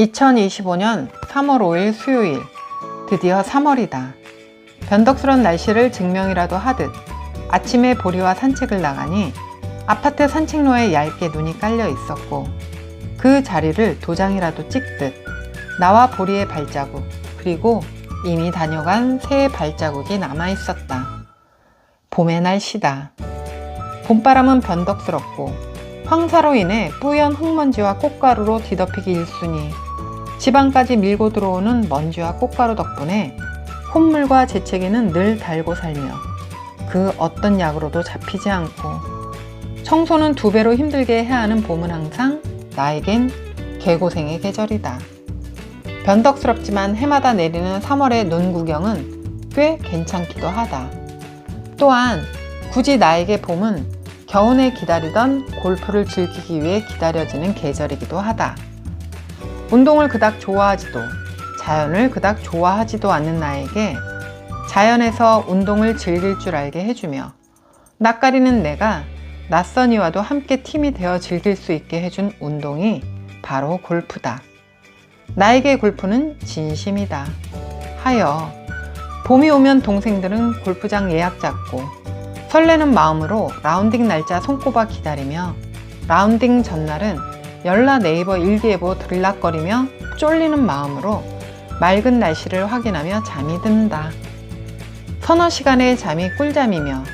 2025년 3월 5일 수요일. 드디어 3월이다. 변덕스런 날씨를 증명이라도 하듯 아침에 보리와 산책을 나가니 아파트 산책로에 얇게 눈이 깔려 있었고 그 자리를 도장이라도 찍듯 나와 보리의 발자국 그리고 이미 다녀간 새의 발자국이 남아 있었다. 봄의 날씨다. 봄바람은 변덕스럽고 황사로 인해 뿌연 흙먼지와 꽃가루로 뒤덮이기 일쑤니 지방까지 밀고 들어오는 먼지와 꽃가루 덕분에 콧물과 재채기는 늘 달고 살며 그 어떤 약으로도 잡히지 않고 청소는 두 배로 힘들게 해야 하는 봄은 항상 나에겐 개고생의 계절이다. 변덕스럽지만 해마다 내리는 3월의 눈 구경은 꽤 괜찮기도 하다. 또한 굳이 나에게 봄은 겨우내 기다리던 골프를 즐기기 위해 기다려지는 계절이기도 하다. 운동을 그닥 좋아하지도 자연을 그닥 좋아하지도 않는 나에게 자연에서 운동을 즐길 줄 알게 해주며 낯가리는 내가 낯선 이와도 함께 팀이 되어 즐길 수 있게 해준 운동이 바로 골프다. 나에게 골프는 진심이다. 하여 봄이 오면 동생들은 골프장 예약 잡고 설레는 마음으로 라운딩 날짜 손꼽아 기다리며 라운딩 전날은 열라 네이버 일기예보 들락거리며 쫄리는 마음으로 맑은 날씨를 확인하며 잠이 든다. 서너 시간의 잠이 꿀잠이며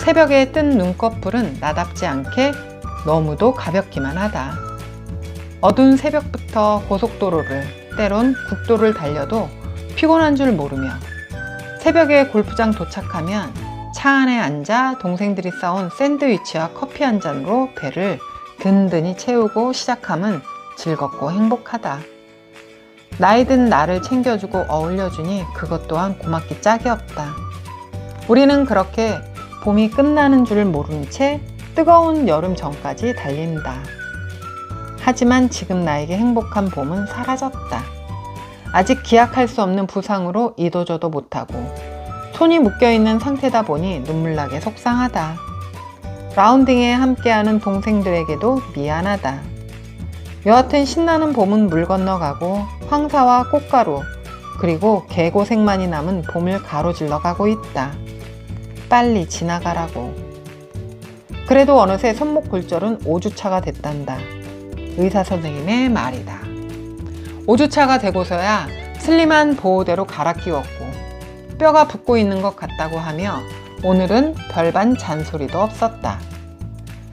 새벽에 뜬 눈꺼풀은 나답지 않게 너무도 가볍기만 하다. 어두운 새벽부터 고속도로를 때론 국도를 달려도 피곤한 줄 모르며 새벽에 골프장 도착하면 차 안에 앉아 동생들이 싸온 샌드위치와 커피 한 잔으로 배를 든든히 채우고 시작함은 즐겁고 행복하다. 나이 든 나를 챙겨주고 어울려주니 그것 또한 고맙기 짝이 없다. 우리는 그렇게 봄이 끝나는 줄 모른 채 뜨거운 여름 전까지 달린다. 하지만 지금 나에게 행복한 봄은 사라졌다. 아직 기약할 수 없는 부상으로 이도저도 못하고 손이 묶여있는 상태다 보니 눈물나게 속상하다. 라운딩에 함께하는 동생들에게도 미안하다. 여하튼 신나는 봄은 물 건너가고 황사와 꽃가루 그리고 개고생만이 남은 봄을 가로질러 가고 있다. 빨리 지나가라고. 그래도 어느새 손목 골절은 5주차가 됐단다. 의사 선생님의 말이다. 5주차가 되고서야 슬림한 보호대로 갈아 끼웠고 뼈가 붓고 있는 것 같다고 하며 오늘은 별반 잔소리도 없었다.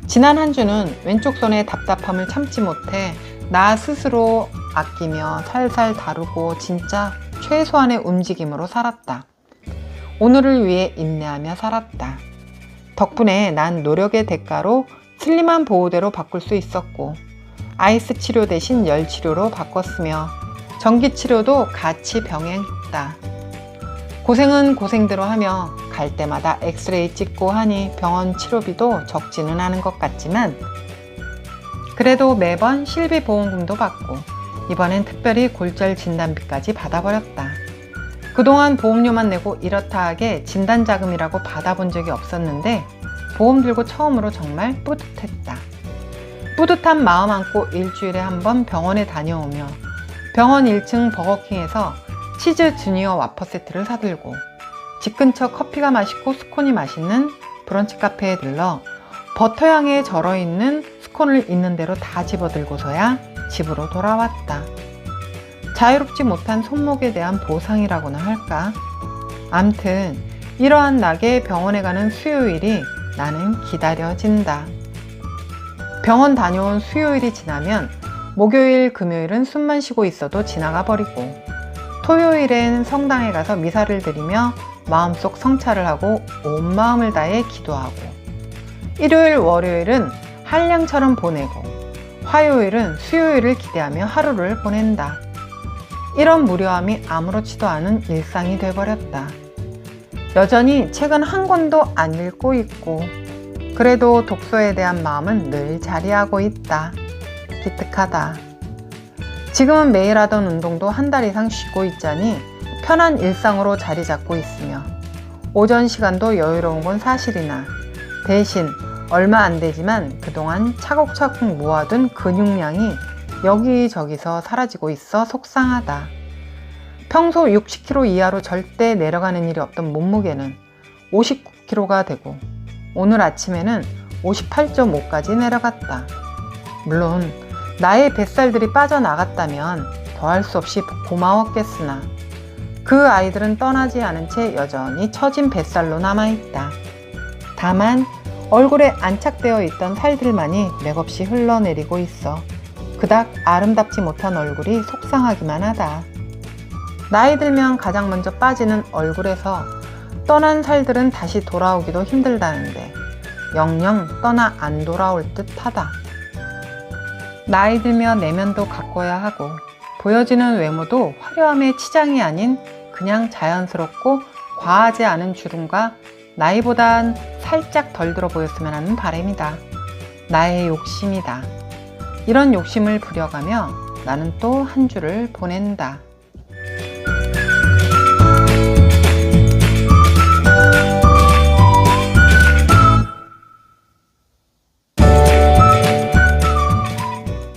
지난 한 주는 왼쪽 손의 답답함을 참지 못해 나 스스로 아끼며 살살 다루고 진짜 최소한의 움직임으로 살았다. 오늘을 위해 인내하며 살았다. 덕분에 난 노력의 대가로 슬림한 보호대로 바꿀 수 있었고 아이스 치료 대신 열 치료로 바꿨으며 전기 치료도 같이 병행했다. 고생은 고생대로 하며 갈 때마다 엑스레이 찍고 하니 병원 치료비도 적지는 않은 것 같지만 그래도 매번 실비 보험금도 받고 이번엔 특별히 골절 진단비까지 받아버렸다. 그동안 보험료만 내고 이렇다 하게 진단 자금이라고 받아본 적이 없었는데 보험 들고 처음으로 정말 뿌듯했다. 뿌듯한 마음 안고 일주일에 한 번 병원에 다녀오며 병원 1층 버거킹에서 치즈 주니어 와퍼 세트를 사들고 집 근처 커피가 맛있고 스콘이 맛있는 브런치 카페에 들러 버터향에 절어있는 스콘을 있는 대로 다 집어들고서야 집으로 돌아왔다. 자유롭지 못한 손목에 대한 보상이라고나 할까? 암튼 이러한 낙에 병원에 가는 수요일이 나는 기다려진다. 병원 다녀온 수요일이 지나면 목요일, 금요일은 숨만 쉬고 있어도 지나가 버리고 토요일엔 성당에 가서 미사를 드리며 마음속 성찰을 하고 온 마음을 다해 기도하고 일요일, 월요일은 한량처럼 보내고 화요일은 수요일을 기대하며 하루를 보낸다. 이런 무료함이 아무렇지도 않은 일상이 돼버렸다. 여전히 책은 한 권도 안 읽고 있고 그래도 독서에 대한 마음은 늘 자리하고 있다. 기특하다. 지금은 매일 하던 운동도 한 달 이상 쉬고 있자니 편한 일상으로 자리 잡고 있으며 오전 시간도 여유로운 건 사실이나 대신 얼마 안 되지만 그동안 차곡차곡 모아둔 근육량이 여기저기서 사라지고 있어 속상하다. 평소 60kg 이하로 절대 내려가는 일이 없던 몸무게는 59kg가 되고 오늘 아침에는 58.5까지 내려갔다. 물론 나의 뱃살들이 빠져나갔다면 더할 수 없이 고마웠겠으나 그 아이들은 떠나지 않은 채 여전히 처진 뱃살로 남아있다. 다만 얼굴에 안착되어 있던 살들만이 맥없이 흘러내리고 있어 그닥 아름답지 못한 얼굴이 속상하기만 하다. 나이 들면 가장 먼저 빠지는 얼굴에서 떠난 살들은 다시 돌아오기도 힘들다는데 영영 떠나 안 돌아올 듯 하다. 나이 들면 내면도 가꿔야 하고 보여지는 외모도 화려함의 치장이 아닌 그냥 자연스럽고 과하지 않은 주름과 나이보단 살짝 덜 들어 보였으면 하는 바람이다. 나의 욕심이다. 이런 욕심을 부려가며 나는 또 한 주를 보낸다.